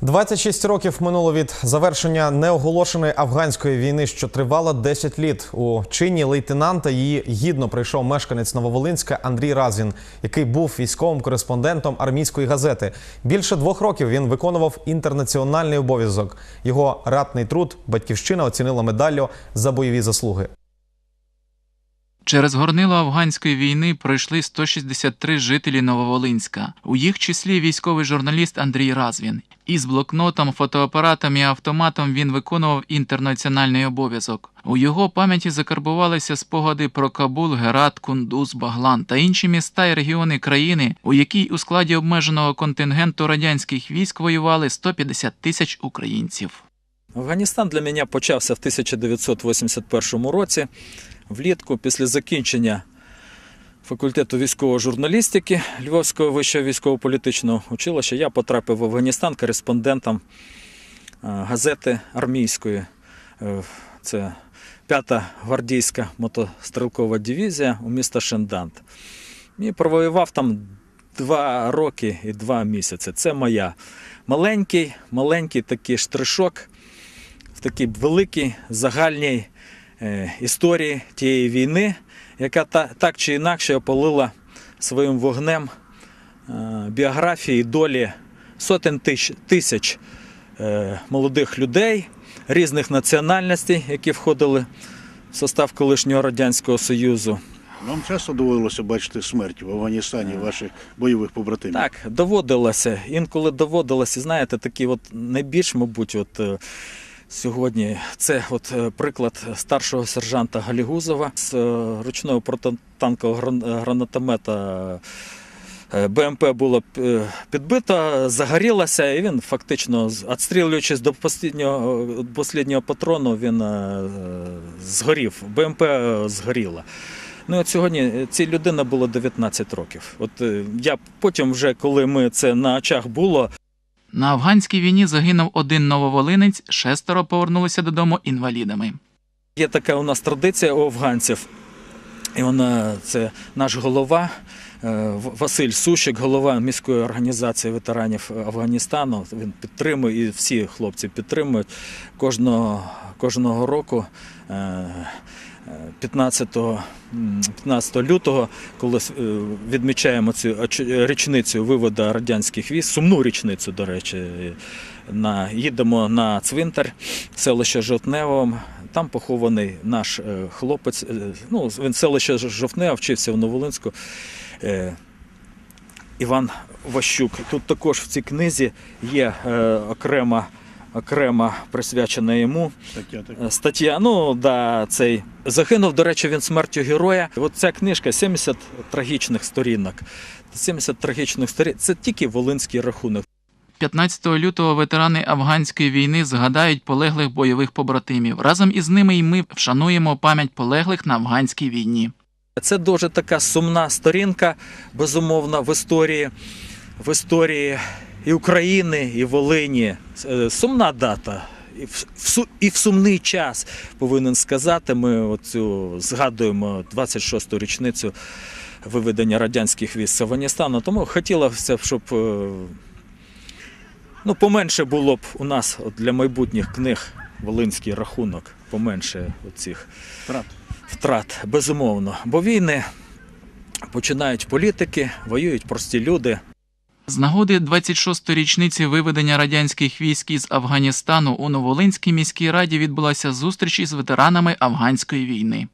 26 років минуло від завершення неоголошеної афганської війни, що тривала 10 літ. У чині лейтенанта її гідно прийшов мешканець Нововолинська Андрій Разін, який був військовим кореспондентом армійської газети. Більше двох років він виконував інтернаціональний обов'язок. Його ратний труд батьківщина оцінила медаллю за бойові заслуги. Через горнило афганської війни пройшли 163 жителі Нововолинська, у їх числі військовий журналіст Андрій Развін. Із блокнотом, фотоапаратом і автоматом він виконував інтернаціональний обов'язок. У його пам'яті закарбувалися спогади про Кабул, Герат, Кундуз, Баглан та інші міста і регіони країни, у якій у складі обмеженого контингенту радянських військ воювали 150 тисяч українців. Афганістан для мене почався в 1981 році, влітку, після закінчення факультету військової журналістики Львовського вищого військово-політичного училища. Я потрапив в Афганістан кореспондентом е, газети армійської. Е, Це 5-та гвардійська мотострілкова дивізія у міста Шендант. І провоював там два роки і два місяці. Це моя маленький, маленький такий штришок в такій великій загальній історії тієї війни, яка так чи інакше опалила своїм вогнем е, біографії долі сотень тисяч, тисяч е, молодих людей різних національностей, які входили в состав колишнього Радянського Союзу. Вам часто доводилося бачити смерть в Афганістані ваших бойових побратимів? Так, доводилося. Інколи доводилося, знаєте, такі от найбільш, мабуть, от. Сьогодні це от е, приклад старшого сержанта Галігузова з е, ручного протитанкового гранатомета е, БМП було е, підбито, загорілося, і він фактично, відстрілюючись до останнього, до патрону, він згорів. БМП згоріло. Ну от сьогодні цій людина було 19 років. От я потім, вже коли ми це на очах було, На афганській війні загинув один нововолинець, шестеро повернулися додому інвалідами. Є така у нас традиція у афганців, і вона це наш голова е, Василь Сущик, голова міської організації ветеранів Афганістану. Він підтримує і всі хлопці підтримують кожного, кожного року. е, е, 15, 15 лютого, коли е, відмічаємо цю річницю виводу радянських військ, сумну річницю, до речі, на, їдемо на цвинтар селище Жовтнево. Там похований наш е, хлопець. е, Ну, він селище Жовтнево, вчився в Новолинську. е, Іван Ващук. Тут також в цій книзі є окрема, окрема присвячена йому Стаття така. стаття. Ну, да, цей загинув, до речі, він смертю героя. От ця книжка 70 трагічних сторінок. 70 трагічних сторінок. Це тільки волинський рахунок. 15 лютого ветерани афганської війни згадають полеглих бойових побратимів. Разом із ними і ми вшануємо пам'ять полеглих на афганській війні. Це дуже така сумна сторінка, безумовно, в історії, в історії і України, і Волині. Е, Сумна дата. І в, в, і в сумний час повинен сказати. Ми оцю згадуємо 26-ту річницю виведення радянських військ з Афганістану. Тому хотілося б, щоб е, ну, поменше було б у нас от для майбутніх книг волинський рахунок, поменше оцих Втрат. втрат, безумовно. Бо війни починають політики, воюють прості люди. З нагоди 26-ї річниці виведення радянських військ із Афганістану у Новолинській міській раді відбулася зустріч із ветеранами афганської війни.